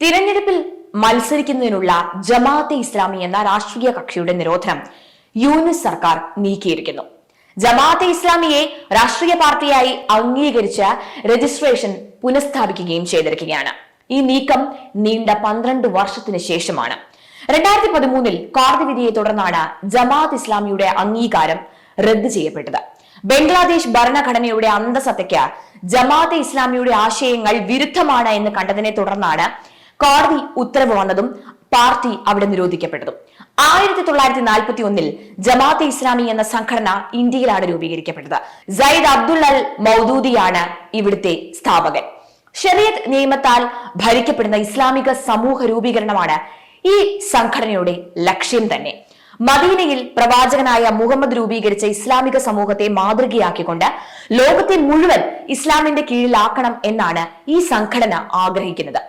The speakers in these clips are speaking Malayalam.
തിരഞ്ഞെടുപ്പിൽ മത്സരിക്കുന്നതിനുള്ള ജമാഅത്തെ ഇസ്ലാമി എന്ന രാഷ്ട്രീയ കക്ഷിയുടെ നിരോധനം യൂനിസ് സർക്കാർ നീക്കിയിരിക്കുന്നു. ജമാഅത്തെ ഇസ്ലാമിയെ രാഷ്ട്രീയ പാർട്ടിയായി അംഗീകരിച്ച രജിസ്ട്രേഷൻ പുനഃസ്ഥാപിക്കുകയും ചെയ്തിരിക്കുകയാണ്. ഈ നീക്കം നീണ്ട പന്ത്രണ്ട് വർഷത്തിന് ശേഷമാണ്. രണ്ടായിരത്തി പതിമൂന്നിൽ കോടതി വിധിയെ തുടർന്നാണ് ജമാഅത്ത് ഇസ്ലാമിയുടെ അംഗീകാരം റദ്ദ് ചെയ്യപ്പെട്ടത്. ബംഗ്ലാദേശ് ഭരണഘടനയുടെ അന്തസത്തയ്ക്ക് ജമാഅത്തെ ഇസ്ലാമിയുടെ ആശയങ്ങൾ വിരുദ്ധമാണ് എന്ന് കണ്ടതിനെ തുടർന്നാണ് കോടതി ഉത്തരവ് വന്നതും പാർട്ടി അവിടെ നിരോധിക്കപ്പെട്ടതും. ആയിരത്തി തൊള്ളായിരത്തി നാൽപ്പത്തി ഒന്നിൽ ജമാഅത്തെ ഇസ്ലാമി എന്ന സംഘടന ഇന്ത്യയിലാണ് രൂപീകരിക്കപ്പെട്ടത്. സയ്യിദ് അബ്ദുൾ അൽ മൗദൂദിയാണ് ഇവിടുത്തെ സ്ഥാപകൻ. ഷറിയത്ത് നിയമത്താൽ ഭരിക്കപ്പെടുന്ന ഇസ്ലാമിക സമൂഹ രൂപീകരണമാണ് ഈ സംഘടനയുടെ ലക്ഷ്യം തന്നെ. മദീനയിൽ പ്രവാചകനായ മുഹമ്മദ് രൂപീകരിച്ച ഇസ്ലാമിക സമൂഹത്തെ മാതൃകയാക്കിക്കൊണ്ട് ലോകത്തെ മുഴുവൻ ഇസ്ലാമിന്റെ കീഴിലാക്കണം എന്നാണ് ഈ സംഘടന ആഗ്രഹിക്കുന്നത്.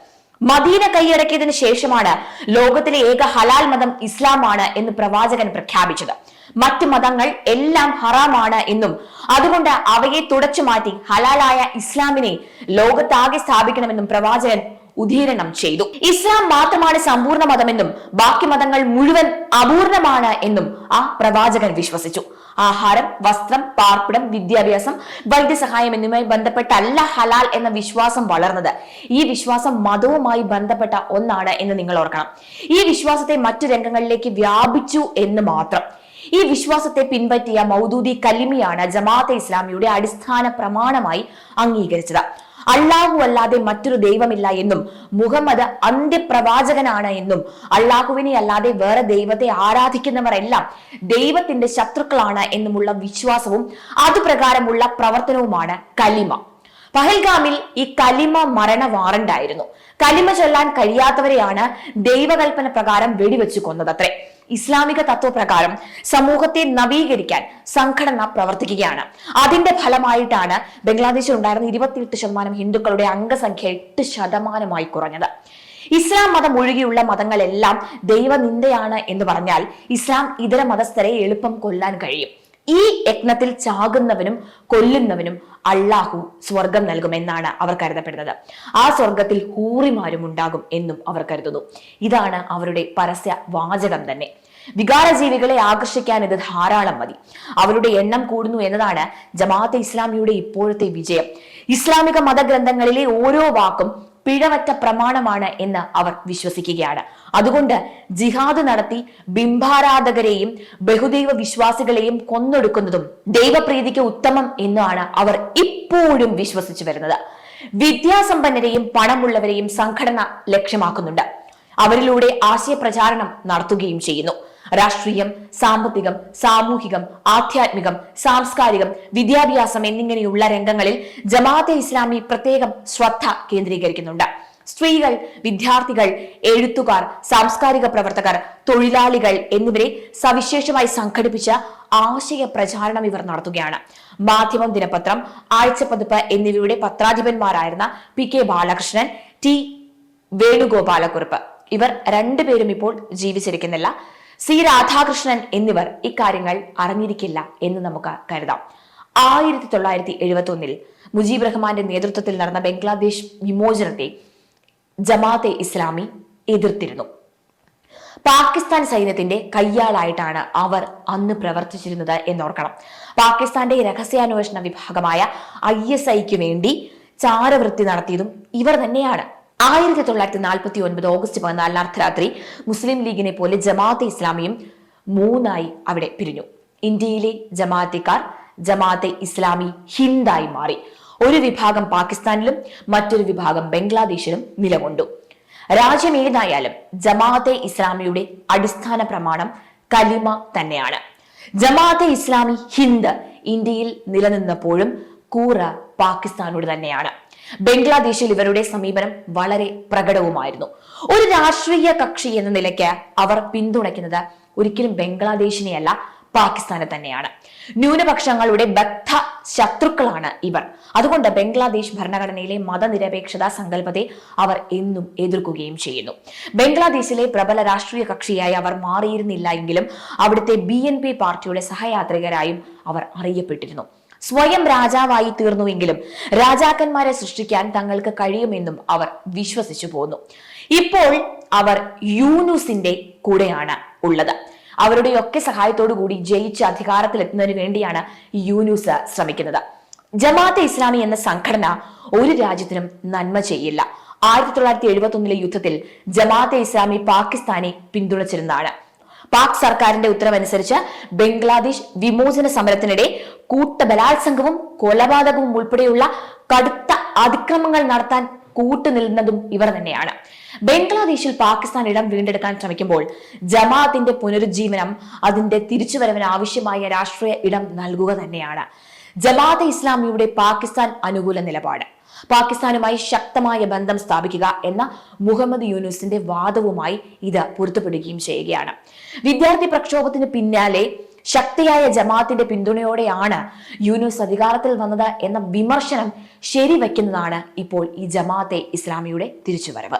മദീന കൈയടക്കിയതിനു ശേഷമാണ് ലോകത്തിലെ ഏക ഹലാൽ മതം ഇസ്ലാമാണ് എന്ന് പ്രവാചകൻ പ്രഖ്യാപിച്ചത്. മറ്റ് മതങ്ങൾ എല്ലാം ഹറാമാണ് എന്നും അതുകൊണ്ട് അവയെ തുടച്ചു മാറ്റി ഹലാലായ ഇസ്ലാമിനെ ലോകത്താകെ സ്ഥാപിക്കണമെന്നും പ്രവാചകൻ ഉദീരണം ചെയ്തു. ഇസ്ലാം മാത്രമാണ് സമ്പൂർണ മതമെന്നും ബാക്കി മതങ്ങൾ മുഴുവൻ അപൂർണമാണ് എന്നും ആ പ്രവാചകൻ വിശ്വസിച്ചു. ആഹാരം വസ്ത്രം പാർപ്പിടം വിദ്യാഭ്യാസം വൈദ്യസഹായം എന്നിവയുമായി ബന്ധപ്പെട്ടല്ല ഹലാൽ എന്ന വിശ്വാസം വളർന്നത് ഈ വിശ്വാസം മതവുമായി ബന്ധപ്പെട്ട ഒന്നാണ് എന്ന് നിങ്ങൾ ഓർക്കണം. ഈ വിശ്വാസത്തെ മറ്റു രംഗങ്ങളിലേക്ക് വ്യാപിച്ചു എന്ന് മാത്രം. ഈ വിശ്വാസത്തെ പിൻപറ്റിയ മൗദൂദി കലിമിയാണ് ജമാഅത്തെ ഇസ്ലാമിയുടെ അടിസ്ഥാന പ്രമാണമായി അംഗീകരിച്ചത്. അള്ളാഹു അല്ലാതെ മറ്റൊരു ദൈവമില്ല എന്നും മുഹമ്മദ് അന്ത്യപ്രവാചകനാണ് എന്നും അള്ളാഹുവിനെ അല്ലാതെ വേറെ ദൈവത്തെ ആരാധിക്കുന്നവർ എല്ലാം ദൈവത്തിന്റെ ശത്രുക്കളാണ് എന്നുമുള്ള വിശ്വാസവും അതുപ്രകാരമുള്ള പ്രവർത്തനവുമാണ് കലിമ. പഹൽഗാമിൽ ഈ കലിമ മരണ വാറണ്ടായിരുന്നു കലിമ ചൊല്ലാൻ കഴിയാത്തവരെയാണ് ദൈവകൽപ്പന പ്രകാരം വെടിവെച്ചു കൊന്നതത്രേ. ഇസ്ലാമിക തത്വപ്രകാരം സമൂഹത്തെ നവീകരിക്കാൻ സംഘടന പ്രവർത്തിക്കുകയാണ്. അതിന്റെ ഫലമായിട്ടാണ് ബംഗ്ലാദേശിൽ ഉണ്ടായിരുന്ന ഇരുപത്തിയെട്ട് ശതമാനം ഹിന്ദുക്കളുടെ അംഗസംഖ്യ എട്ട് ശതമാനമായി കുറഞ്ഞത്. ഇസ്ലാം മതം ഒഴികെയുള്ള മതങ്ങളെല്ലാം ദൈവനിന്ദയാണ് എന്ന് പറഞ്ഞാൽ ഇസ്ലാം ഇതര മതസ്ഥരെ എളുപ്പം കൊല്ലാൻ കഴിയും. ഈ യജ്ഞത്തിൽ ചാകുന്നവനും കൊല്ലുന്നവനും അള്ളാഹു സ്വർഗം നൽകുമെന്നാണ് അവർ കരുതപ്പെടുന്നത്. ആ സ്വർഗത്തിൽ ഹൂറിമാരും ഉണ്ടാകും എന്നും അവർ കരുതുന്നു. ഇതാണ് അവരുടെ പരസ്യ വാചകം തന്നെ. വികാരജീവികളെ ആകർഷിക്കാൻ ഇത് ധാരാളം മതി. അവരുടെ എണ്ണം കൂടുന്നു എന്നതാണ് ജമാഅത്തെ ഇസ്ലാമിയുടെ ഇപ്പോഴത്തെ വിജയം. ഇസ്ലാമിക മതഗ്രന്ഥങ്ങളിലെ ഓരോ വാക്കും പിഴവറ്റ പ്രമാണമാണ് എന്ന് അവർ വിശ്വസിക്കുകയാണ്. അതുകൊണ്ട് ജിഹാദ് നടത്തി ബിംബാരാധകരെയും ബഹുദൈവ വിശ്വാസികളെയും കൊന്നൊടുക്കുന്നതും ദൈവപ്രീതിക്ക് ഉത്തമം എന്നാണ് അവർ ഇപ്പോഴും വിശ്വസിച്ചു വരുന്നത്. വിദ്യാസമ്പന്നരെയും പണമുള്ളവരെയും സംഘടന ലക്ഷ്യമാക്കുന്നുണ്ട്. അവരിലൂടെ ആശയപ്രചാരണം നടത്തുകയും ചെയ്യുന്നു. രാഷ്ട്രീയം സാമ്പത്തികം സാമൂഹികം ആധ്യാത്മികം സാംസ്കാരികം വിദ്യാഭ്യാസം എന്നിങ്ങനെയുള്ള രംഗങ്ങളിൽ ജമാഅത്തെ ഇസ്ലാമി പ്രത്യേകം ശ്രദ്ധ കേന്ദ്രീകരിക്കുന്നുണ്ട്. സ്ത്രീകൾ വിദ്യാർത്ഥികൾ എഴുത്തുകാർ സാംസ്കാരിക പ്രവർത്തകർ തൊഴിലാളികൾ എന്നിവരെ സവിശേഷമായി സംഘടിപ്പിച്ച ആശയ പ്രചാരണം ഇവർ നടത്തുകയാണ്. മാധ്യമം ദിനപത്രം ആഴ്ചപ്പതിപ്പ് എന്നിവയുടെ പത്രാധിപന്മാരായിരുന്ന P K Balakrishnan T Venugopalakurup. ഇവർ രണ്ടുപേരും ഇപ്പോൾ ജീവിച്ചിരിക്കുന്നില്ല. സി രാധാകൃഷ്ണൻ എന്നിവർ ഇക്കാര്യങ്ങൾ അറിഞ്ഞിരിക്കില്ല എന്ന് നമുക്ക് കരുതാം. ആയിരത്തി തൊള്ളായിരത്തി എഴുപത്തി ഒന്നിൽ മുജീബ് റഹ്മാന്റെ നേതൃത്വത്തിൽ നടന്ന ബംഗ്ലാദേശ് വിമോചനത്തെ ജമാഅത്തെ ഇസ്ലാമി എതിർത്തിരുന്നു. പാകിസ്ഥാൻ സൈന്യത്തിന്റെ കയ്യാളായിട്ടാണ് അവർ അന്ന് പ്രവർത്തിച്ചിരുന്നത് എന്നോർക്കണം. പാകിസ്ഥാന്റെ രഹസ്യാന്വേഷണ വിഭാഗമായ ഐ എസ് ഐക്ക് വേണ്ടി ചാരവൃത്തി നടത്തിയതും ഇവർ തന്നെയാണ്. ആയിരത്തി തൊള്ളായിരത്തി നാൽപ്പത്തി ഒൻപത് ഓഗസ്റ്റ് പതിനാലിന് അർദ്ധരാത്രി മുസ്ലിം ലീഗിനെ പോലെ ജമാഅത്തെ ഇസ്ലാമിയും മൂന്നായി അവിടെ പിരിഞ്ഞു. ഇന്ത്യയിലെ ജമാഅത്തിക്കാർ ജമാഅത്തെ ഇസ്ലാമി ഹിന്ദായി മാറി. ഒരു വിഭാഗം പാകിസ്ഥാനിലും മറ്റൊരു വിഭാഗം ബംഗ്ലാദേശിലും നിലകൊണ്ടു. രാജ്യം ഏതായാലും ജമാഅത്തെ ഇസ്ലാമിയുടെ അടിസ്ഥാന പ്രമാണം കലിമ തന്നെയാണ്. ജമാഅത്തെ ഇസ്ലാമി ഹിന്ദ് ഇന്ത്യയിൽ നിലനിന്നപ്പോഴും കൂറ പാകിസ്ഥാനോട് തന്നെയാണ്. ബംഗ്ലാദേശിൽ ഇവരുടെ സമീപനം വളരെ പ്രകടവുമായിരുന്നു. ഒരു രാഷ്ട്രീയ കക്ഷി എന്ന നിലയ്ക്ക് അവർ പിന്തുണയ്ക്കുന്നത് ഒരിക്കലും ബംഗ്ലാദേശിനെയല്ല പാകിസ്ഥാനെ തന്നെയാണ്. ന്യൂനപക്ഷങ്ങളുടെ ബദ്ധ ശത്രുക്കളാണ് ഇവർ. അതുകൊണ്ട് ബംഗ്ലാദേശ് ഭരണഘടനയിലെ മതനിരപേക്ഷത സങ്കല്പത്തെ അവർ എന്നും എതിർക്കുകയും ചെയ്യുന്നു. ബംഗ്ലാദേശിലെ പ്രബല രാഷ്ട്രീയ കക്ഷിയായി അവർ മാറിയിരുന്നില്ല എങ്കിലും അവിടുത്തെ ബി പാർട്ടിയുടെ സഹയാത്രികരായും അവർ അറിയപ്പെട്ടിരുന്നു. സ്വയം രാജാവായി തീർന്നുവെങ്കിലും രാജാക്കന്മാരെ സൃഷ്ടിക്കാൻ തങ്ങൾക്ക് കഴിയുമെന്നും അവർ വിശ്വസിച്ചു പോന്നു. ഇപ്പോൾ അവർ യൂനുസിന്റെ കൂടെയാണ് ഉള്ളത്. അവരുടെയൊക്കെ സഹായത്തോടു കൂടി ജയിച്ച് അധികാരത്തിലെത്തുന്നതിന് വേണ്ടിയാണ് യൂനുസ് ശ്രമിക്കുന്നത്. ജമാഅത്തെ ഇസ്ലാമി എന്ന സംഘടന ഒരു രാജ്യത്തിനും നന്മ ചെയ്യില്ല. ആയിരത്തി തൊള്ളായിരത്തി എഴുപത്തി ഒന്നിലെ യുദ്ധത്തിൽ ജമാഅത്തെ ഇസ്ലാമി പാകിസ്ഥാനെ പിന്തുണച്ചിരുന്നതാണ്. പാക് സർക്കാരിന്റെ ഉത്തരവനുസരിച്ച് ബംഗ്ലാദേശ് വിമോചന സമരത്തിനിടെ കൂട്ട ബലാത്സംഗവും കൊലപാതകവും ഉൾപ്പെടെയുള്ള കടുത്ത അതിക്രമങ്ങൾ നടത്താൻ കൂട്ടുനിൽക്കുന്നതും ഇവർ തന്നെയാണ്. ബംഗ്ലാദേശിൽ പാകിസ്ഥാൻ ഇടം വീണ്ടെടുക്കാൻ ശ്രമിക്കുമ്പോൾ ജമാഅത്തിന്റെ പുനരുജ്ജീവനം അതിന്റെ തിരിച്ചുവരവിന് ആവശ്യമായ രാഷ്ട്രീയ ഇടം നൽകുക തന്നെയാണ്. ജമാഅത്തെ ഇസ്ലാമിയുടെ പാകിസ്ഥാൻ അനുകൂല നിലപാട്. പാകിസ്ഥാനുമായി ശക്തമായ ബന്ധം സ്ഥാപിക്കുക എന്ന മുഹമ്മദ് യൂനുസിന്റെ വാദവുമായി ഇത് പൊരുത്തപ്പെടുകയും ചെയ്യുകയാണ്. വിദ്യാർത്ഥി പ്രക്ഷോഭത്തിന് പിന്നാലെ ശക്തിയായ ജമാഅത്തിന്റെ പിന്തുണയോടെയാണ് യൂനുസ് അധികാരത്തിൽ വന്നത് എന്ന വിമർശനം ശരിവെക്കുന്നതാണ് ഇപ്പോൾ ഈ ജമാഅത്തെ ഇസ്ലാമിയുടെ തിരിച്ചുവരവ്.